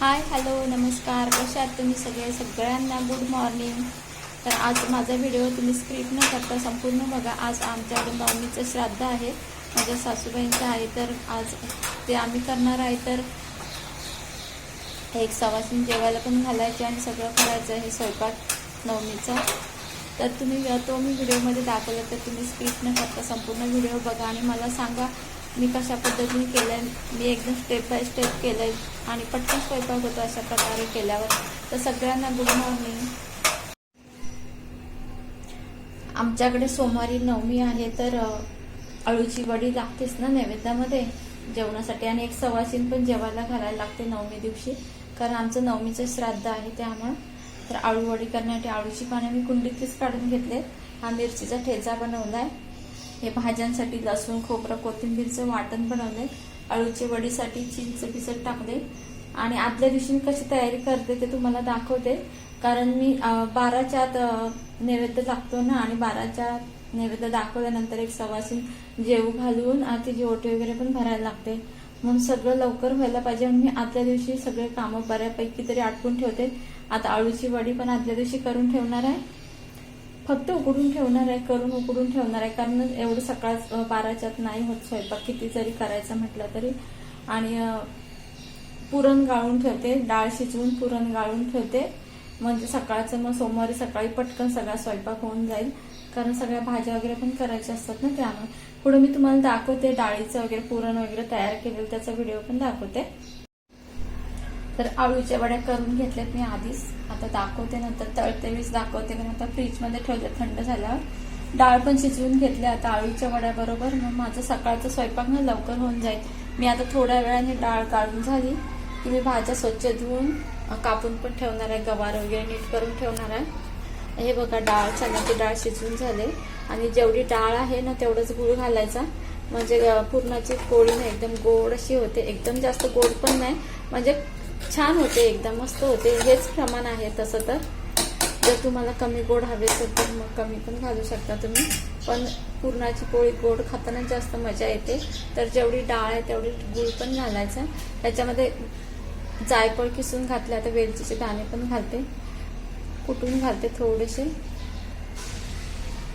Hi hello नमस्कार. कशा आहात तुम्ही सगळे? सगळ्यांना गुड मॉर्निंग तर आज माझा व्हिडिओ तुम्ही स्क्रिप्ट न करता संपूर्ण बघा. आज आमच्या नवमीचं श्राद्ध आहे. माझ्या सासूबाईंचं आहे. तर आज ते आम्ही करणार आहे. तर एक सवासून जेवायला पण घालायचे आणि सगळं करायचं आहे स्वयंपाक नवमीचा. तर तुम्ही तो मी व्हिडिओमध्ये दाखवला तर तुम्ही स्क्रिप्ट न करता संपूर्ण व्हिडिओ बघा आणि मला सांगा मी कशा पद्धतीने केलं आहे मी एकदम स्टेप बाय स्टेप केलं आहे आणि पटकन स्वयंपाक होतो अशा प्रकारे केल्यावर. तर सगळ्यांना गुड मॉर्निंग आमच्याकडे सोमवारी नवमी आहे तर अळूची वडी लागतेच ना नैवेद्यामध्ये? जेवणासाठी आणि एक सवासीन पण जेवायला घालायला लागते नवमी दिवशी कारण आमचं नवमीचं श्राद्ध आहे त्यामुळं. तर आळूवडी करण्यासाठी आळूची पाने मी कुंडीतलीच काढून घेतले हा मिरचीचा ठेचा बनवला आहे हे भाज्यांसाठी लसूण खोबरं कोथिंबीरचं वाटण बनवले. अळूची वडीसाठी चिंच पिसट टाकले. आणि आदल्या दिवशी मी कशी तयारी करते ते तुम्हाला दाखवते. कारण मी बाराच्या आत नैवेद्य लागतो ना आणि बाराच्या नैवेद्य दाखवल्यानंतर एक सवासी जेऊ घालून ती तिची ओटी वगैरे पण भरायला लागते. म्हणून सगळं लवकर व्हायला पाहिजे म्हणून मी आदल्या दिवशी सगळे कामं बऱ्यापैकी तरी आटपून ठेवते. आता अळूची वडी पण आदल्या दिवशी करून ठेवणार आहे. फक्त उकडून ठेवणार आहे करून उकडून ठेवणार आहे. कारण एवढं सकाळ बाराच्यात नाही होत स्वयंपाक. किती जरी करायचा म्हटलं तरी. आणि पुरण गाळून ठेवते. डाळ शिजवून पुरण गाळून ठेवते. म्हणजे सकाळचं मग सोमवारी सकाळी पटकन सगळा स्वयंपाक होऊन जाईल. कारण सगळ्या भाज्या वगैरे पण करायच्या असतात ना त्यामुळे. पुढे मी तुम्हाला दाखवते डाळीचं वगैरे पुरण वगैरे तयार केलेलं त्याचा व्हिडिओ पण दाखवते. तर आळूच्या वड्या करून घेतल्यात मी आधीच. आता दाखवते नंतर तळते वीस दाखवते कारण आता फ्रीजमध्ये ठेवले थंड झाल्यावर. डाळ पण शिजवून घेतली आता आळूच्या वड्या बरोबर. मग माझं सकाळचा स्वयंपाक ना लवकर होऊन जाईल. मी आता थोड्या वेळाने डाळ काढून झाली. की मी भाज्या स्वच्छ धुवून कापून पण ठेवणार आहे गवार वगैरे नीट करून ठेवणार आहे. हे बघा डाळ चण्याची डाळ शिजवून झाले. आणि जेवढी डाळ आहे ना तेवढंच गुळ घालायचा. म्हणजे अ, पुरणाची पोळी ना एकदम गोड अशी होते. एकदम जास्त गोड पण नाही. म्हणजे छान होते एकदम मस्त होते. हेच प्रमाण आहे तसं तर. जर तुम्हाला कमी गोड हवे असेल तर मग कमी पण घालू शकता तुम्ही. पण पुरणाची पोळी गोड खाताना जास्त मजा येते. तर जेवढी डाळ आहे तेवढी गुळ पण घालायचा. त्याच्यामध्ये जायफळ किसून घातले आता वेलचीचे दाणे पण घालते. कुटून घालते थोडेसे.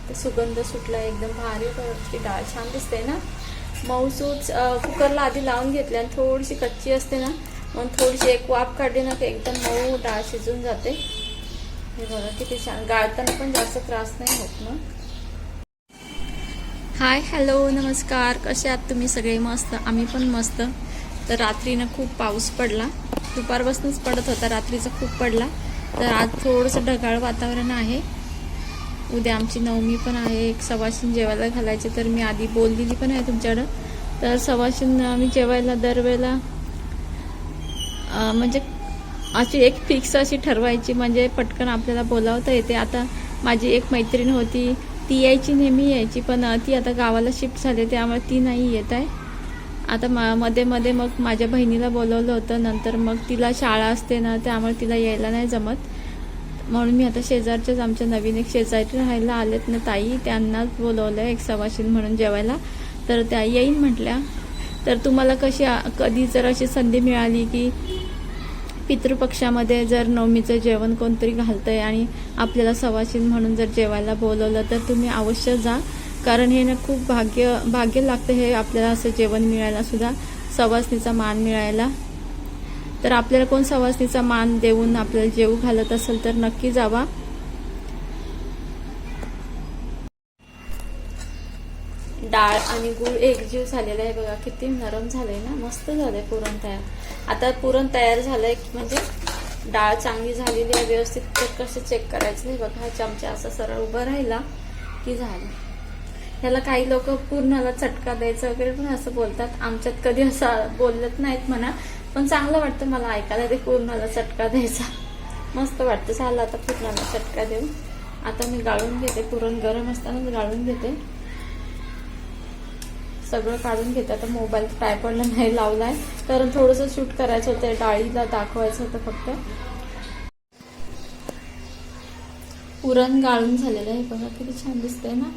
ते सुगंध सुटला एकदम भारी कलरची डाळ छान दिसते ना. मऊसूच कुकरला आधी लावून घेतली आणि थोडीशी कच्ची असते ना मग थोडीशी एक वाफ काढली ना की एकदम मऊ डाळ शिजून जाते. हे बघा किती छान. गाळताना पण जास्त त्रास नाही होत मग हाय हॅलो नमस्कार. कसे आहात तुम्ही? सगळे मस्त? आम्ही पण मस्त. तर रात्रीनं खूप पाऊस पडला. दुपारपासूनच पडत होता. रात्रीचा खूप पडला. तर आज थोडंसं ढगाळ वातावरण आहे. उद्या आमची नवमी पण आहे. एक सवाशीन जेवायला घालायचे तर मी आधी बोललेली पण आहे तुमच्याकडं. तर सवाशीन आम्ही जेवायला दरवेळेला म्हणजे अशी एक फिक्स अशी ठरवायची म्हणजे पटकन आपल्याला बोलावता येते. आता माझी एक मैत्रीण होती ती यायची नेहमी यायची पण ती आता गावाला शिफ्ट झाली त्यामुळे ती नाही येत आहे. आता मा मध्ये मध्ये मग माझ्या बहिणीला बोलवलं होतं नंतर मग तिला शाळा असते ना त्यामुळे तिला यायला नाही जमत. म्हणून मी आता शेजारच्याच आमच्या नवीन एक शेजारी राहायला आलेत ना ताई त्यांनाच बोलवलं एक सवाशीन म्हणून जेवायला. तर त्या येईन म्हटल्या. तर तुम्हाला कशी कधी जर अशी संधी मिळाली की पितृपक्षामध्ये जर नवमीचं जेवण कोणतरी घालतंय आणि आपल्याला सवाशीन म्हणून जर जेवायला बोलवलं तर तुम्ही अवश्य जा. कारण हे ना खूप भाग्य भाग्य लागतं हे आपल्याला असं जेवण मिळायला सुद्धा सवासनीचा मान मिळायला. तर आपल्याला कोण सवासनीचा मान देऊन आपल्याला जेवू घालत असेल तर नक्की जावा. डाळ आणि गूळ एकजीव झालेला आहे बघा किती नरम झालंय ना मस्त झालंय पुरण तयार. आता पुरण तयार झालंय म्हणजे डाळ चांगली झालेली आहे व्यवस्थित तर कसं चेक करायचं नाही बघा. हा चमचा असा सरळ उभं राहिला की झालं. ह्याला काही लोक पूर्णाला चटका द्यायचा वगैरे पण असं बोलतात. आमच्यात कधी असं बोलत नाहीत म्हणा पण चांगलं वाटतं मला ऐकायला ते पूर्णाला चटका द्यायचा. मस्त वाटतं. झालं आता पूर्णाला चटका देऊन. आता मी गाळून घेते पुरण गरम असतानाच गाळून घेते. सगळं काढून घेते आता मोबाईल ट्रायपडला नाही लावलाय. तर थोडंसं शूट करायचं होतं. डाळीला दाखवायचं होतं फक्त. पुरण गाळून झालेलं आहे. बघा किती छान दिसतंय ना.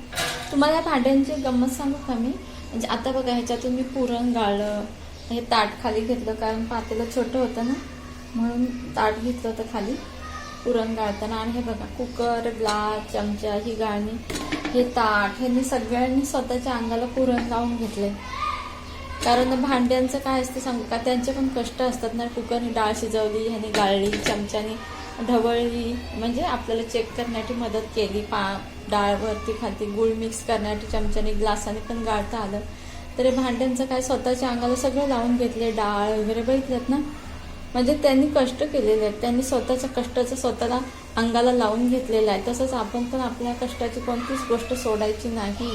तुम्हाला भांड्यांची गंमत सांगू का मी? म्हणजे आता बघा ह्याच्यातून मी पुरण गाळलं. हे ताट खाली घेतलं कारण पातेलं छोटं होतं ना. म्हणून ताट घेतलं होतं खाली. पुरण गाळताना. आणि हे बघा कुकर ग्लास चमचा ही गाळणी. हे ताट ह्यांनी सगळ्यांनी स्वतःच्या अंगाला पुरण लावून घेतले कारण भांड्यांचं काय असतं सांगू का? त्यांचे पण कष्ट असतात ना. कुकरने डाळ शिजवली ह्याने गाळली चमच्याने ढवळली. म्हणजे आपल्याला चेक करण्याची मदत केली. पा डाळ वरती गुळ मिक्स करण्यासाठी चमच्याने ग्लासाने पण गाळता आलं. तरी भांड्यांचं काय स्वतःच्या अंगाला सगळं लावून घेतले डाळ वगैरे बघितलेत ना? म्हणजे त्यांनी कष्ट केलेले आहेत. त्यांनी स्वतःच्या कष्टाचं स्वतःला अंगाला लावून घेतलेला आहे. तसंच आपण पण आपल्या कष्टाची कोणतीच गोष्ट सोडायची नाही.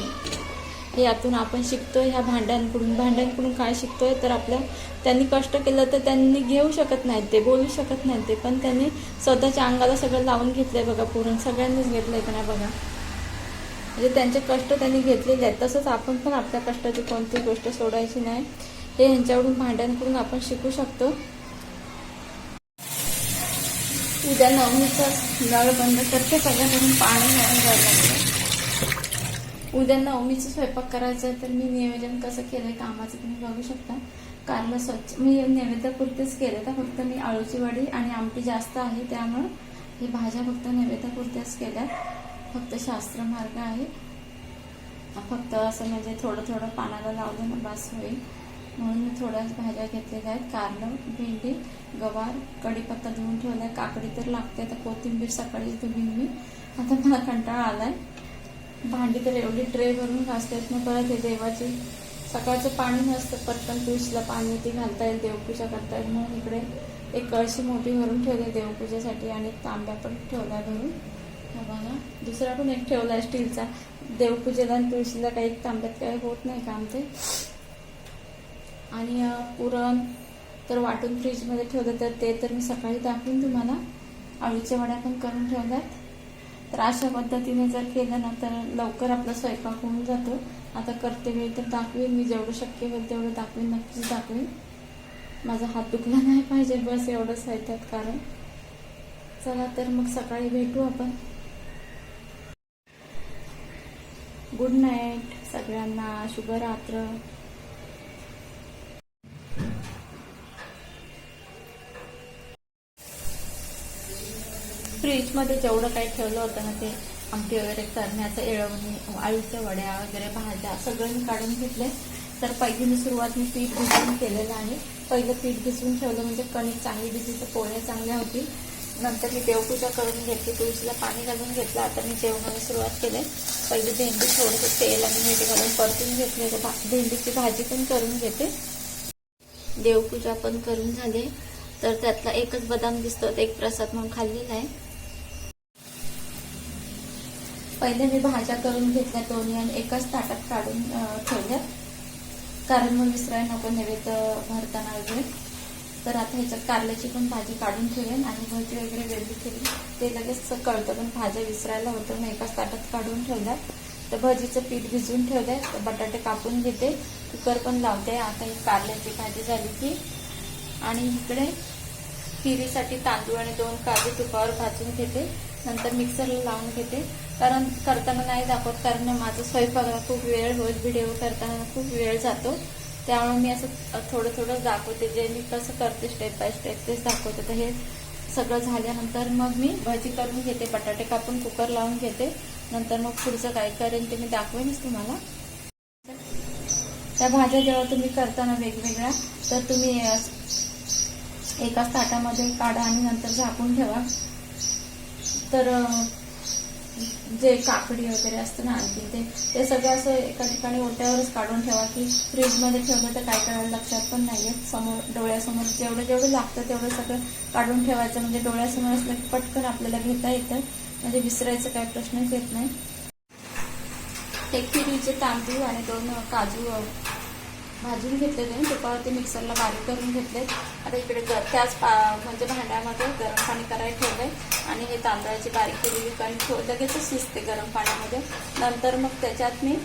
हे यातून आपण शिकतो ह्या भांड्यांकडून. भांड्यांकडून काय शिकतोय? तर आपल्या त्यांनी कष्ट केलं तर त्यांनी घेऊ शकत नाहीत ते बोलू शकत नाहीत ते. पण त्यांनी स्वतःच्या अंगाला सगळं लावून घेतलंय बघा पुरण. सगळ्यांनीच घेतलंय का नाही बघा? म्हणजे त्यांचे कष्ट त्यांनी घेतलेले आहेत. तसंच आपण पण आपल्या कष्टाची कोणती गोष्ट सोडायची नाही. हे ह्यांच्याकडून भांड्यांकडून आपण शिकू शकतो. उद्या नवमीचं नळ बंद करते सगळ्यांकडून पाणी घालून जायला लागलं. उद्या नवमीचं स्वयंपाक करायचं आहे तर मी नियोजन कसं केलंय कामाचं तुम्ही बघू शकता. कारला स्वच्छ मी नैवेद्यापुरतेच केलं तर फक्त मी आळूची वडी आणि आमटी जास्त आहे त्यामुळं हे भाज्या फक्त नैवेद्यापुरत्याच केल्या. फक्त शास्त्र मार्ग आहे. फक्त असं म्हणजे थोडं थोडं पानाला लावलं ना बस होईल. म्हणून मी थोड्याच भाज्या घेतलेल्या आहेत. कारलं भेंडी गवार कढीपत्ता धुवून ठेवलाय. काकडी तर लागते. तर कोथिंबीर सकाळीच धुवीन मी आता मला कंटाळा आलाय. भांडी तर एवढी ट्रे भरून घासतात ना परत हे देवाची. सकाळचं पाणी नसतं. पटकन तुळशीला पाणी ती घालता येईल देवपूजा करता येईल. म्हणून इकडे एक कळशी मोठी भरून ठेवली देवपूजेसाठी आणि एक तांब्या पण ठेवला भरून बघा. दुसरा पण एक ठेवलाय स्टीलचा. देवपूजेला आणि तुळशीला काही तांब्यात काही होत नाही काम ते आणि पुरण तर वाटून फ्रीजमध्ये ठेवलं तर ते तर मी सकाळी दाखवीन तुम्हाला. आळूच्या वड्या पण करून ठेवल्यात. तर अशा पद्धतीने जर केलं ना तर लवकर आपला स्वयंपाक होऊन जातो. आता करते वेळी तर दाखवीन. मी जेवढं शक्य होईल तेवढं दाखवीन. नक्कीच दाखवीन. माझा हात दुखला नाही पाहिजे. बस एवढंच आहे त्यात कारण. चला तर मग सकाळी भेटू आपण. गुड नाईट सगळ्यांना. शुभरात्र. फ्रीजमध्ये जेवढं काही ठेवलं होतं ना ते आमटी वगैरे करण्याचं एळवणी आळूच्या वड्या वगैरे भाज्या सगळं मी काढून घेतले तर पहिली मी सुरुवात मी पीठ भिजवून केलेलं आहे. पहिलं पीठ भिजवून ठेवलं म्हणजे कणिक चांगली भिजली तर पोळ्या चांगल्या होतील नंतर मी देवपूजा करून घेतली तुळशीला पाणी घालून घेतलं. आता मी जेवणाला सुरुवात केली पहिले भेंडी थोडंसं तेल आणि मीठ घालून परतून घेतले तर भा- भेंडीची भाजी पण करून घेते. देवपूजा पण करून झाली तर त्यातला एकच बदाम दिसतो एक प्रसाद म्हणून खाल्लेला आहे. पहिले मी भाज्या करून घेतल्या दोन्ही आणि एकाच ताटात काढून ठेवल्या. कारण मग विसरायला नको नैवेद्य भरताना वगैरे. तर आता ह्याच्यात कारल्याची पण भाजी काढून ठेवेन आणि भजी वगैरे वेगळी ठेवली ते लगेच कळतं पण भाज्या विसरायला होतं. मग एकाच ताटात काढून ठेवल्या. तर भजीचं पीठ भिजवून ठेवलंय. बटाटे कापून घेते. कुकर पण लावते. आता ही कारल्याची भाजी झाली की. आणि इकडे खिरीसाठी तांदूळ आणि दोन काजू तुपावर भाजून घेते. नंतर मिक्सरला लावून घेते. कारण करताना नाही दाखवत कारण माझा स्वयंपाकाला खूप वेळ होईल व्हिडिओ करताना खूप वेळ जातो. त्यामुळे मी असं थोडं थोडं दाखवते जे मी कसं करते स्टेप बाय स्टेप तेच दाखवते. तर हे सगळं झाल्यानंतर मग मी भजी करून घेते बटाटे कापून कुकर लावून घेते. नंतर मग पुढचं काय करेन ते मी दाखवेनच तुम्हाला. त्या भाज्या जेव्हा तुम्ही करताना वेगवेगळ्या तर तुम्ही एकाच ताटामध्ये काढा आणि नंतर झाकून ठेवा. तर जे काकडी वगैरे असतं ना आणखी ते ते सगळं असं एका ठिकाणी ओट्यावरच काढून ठेवा की फ्रीजमध्ये ठेवलं तर काय करायला लक्षात पण नाही येत समोर डोळ्यासमोर जेवढं जेवढं लागतं तेवढं सगळं काढून ठेवायचं. म्हणजे डोळ्यासमोर असलं की पटकन आपल्याला घेता येतं. म्हणजे विसरायचं काही प्रश्नच येत नाही. एक किरीचे तांदूळ आणि दोन काजू भाजून घेतलेले तुपावरती मिक्सरला बारीक करून घेतले. आता इकडे ग त्याच पा म्हणजे भांड्यामध्ये गरम पाणी करायला ठेवलंय आणि हे तांदळाची बारीक केलेली कणिक ठेव लगेचच शिजते गरम पाण्यामध्ये. नंतर मग त्याच्यात मी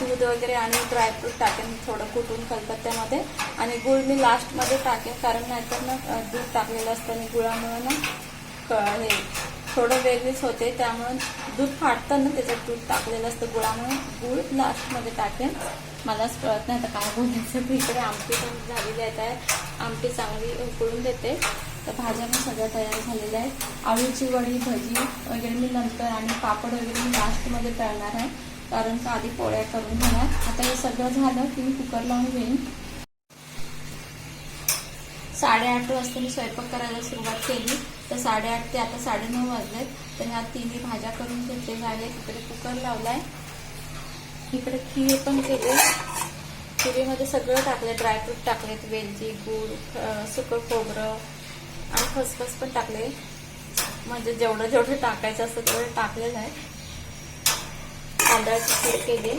दूध वगैरे आणि ड्रायफ्रूट टाकेन थोडं कुटून खलबत्त्यामध्ये. आणि गुळ मी लास्टमध्ये टाकेन कारण नाहीतर ना दूध टाकलेलं असतं आणि गुळामुळे ना क- हे थोडं वेगळीच होते. त्यामुळे दूध फाटतं ना त्याच्यात दूध टाकलेलं असतं गुळामुळे गुळ लास्टमध्ये टाकेन. मलाच कळत नाही आता काय बोलायचं. तर इकडे आमटी पण झालेली आहेत. आमटी चांगली उकळून देते. तर भाज्या पण सगळ्या तयार झालेल्या आहेत. आळूची वडी भजी वगैरे मी नंतर आणि पापड वगैरे मी लास्टमध्ये तळणार आहे. कारण का आधी पोळ्या करून घेणार. आता हे सगळं झालं की मी कुकर लावून घेईन. साडेआठ वाजता मी स्वयंपाक करायला सुरुवात केली. तर साडेआठ ते आता साडेनऊ वाजलेत. तर ह्या तिन्ही भाज्या करून घेतलेल्या आहेत. तिकडे कुकर लावलाय. इकडे खीर पण केले. खिरीमध्ये सगळं टाकले ड्रायफ्रूट टाकलेत वेलची गूळ सुकं खोबरं आणि खसखस पण टाकले म्हणजे जेवढं जेवढं टाकायचं असतं तेवढं टाकलेलं आहे. तांदळाची खीर केली.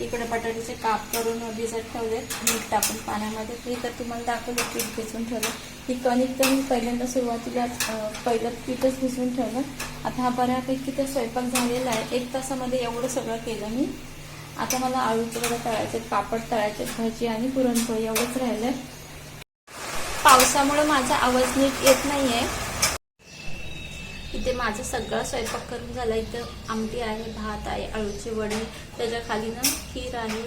इकडे बटाट्याचे काप करून भिजत ठेवलेत. मीठ टाकून पाण्यामध्ये. मी तर तुम्हाला दाखवलं पीठ भिजवून ठेवलं. ही कणिक तर मी पहिल्यांदा सुरुवातीला पहिलं पीठच भिजवून ठेवलं. आता हा बऱ्यापैकी तर स्वयंपाक झालेला आहे. एक तासामध्ये एवढं सगळं केलं मी. आता मला आळूचे वडे तळायचे पापड तळायचे भजी आणि पुरणपोळी एवढंच राहिलंय. पावसामुळे माझा आवाज नीट येत नाहीये. इथे माझं सगळं स्वयंपाक करून झाला. इथं आमटी आहे भात आहे आळूचे वडे त्याच्याखाली ना खीर आहे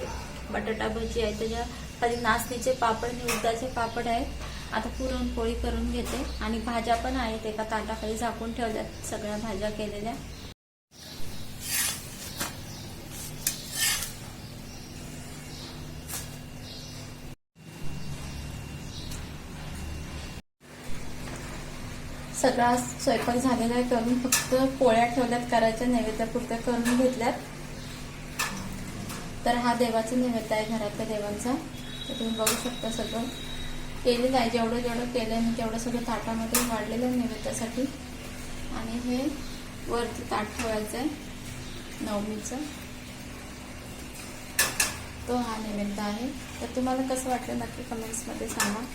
बटाटा भजी आहे त्याच्याखाली नाचणीचे पापड आणि उडदाचे पापड आहेत. आता पुरणपोळी करून घेते. आणि भाज्या पण आहेत एका ताटाखाली झाकून ठेवल्यात सगळ्या भाज्या केलेल्या. सगळा स्वयंपाक झालेला आहे करून फक्त पोळ्या ठेवल्यात करायच्या नैवेद्यापुरत्या करून घेतल्यात. तर हा देवाचा नैवेद्य आहे घरातल्या देवांचा. तर तुम्ही बघू शकता सगळं. केलेलं आहे जेवढं जेवढं केलं मी तेवढं सगळं ताटामध्ये वाढलेलं आहे नैवेद्यासाठी. आणि हे वरती ताट ठेवायचं आहे नवमीचं. तो हा नैवेद्य आहे. तर तुम्हाला कसं वाटलं नक्की कमेंट्समध्ये सांगा.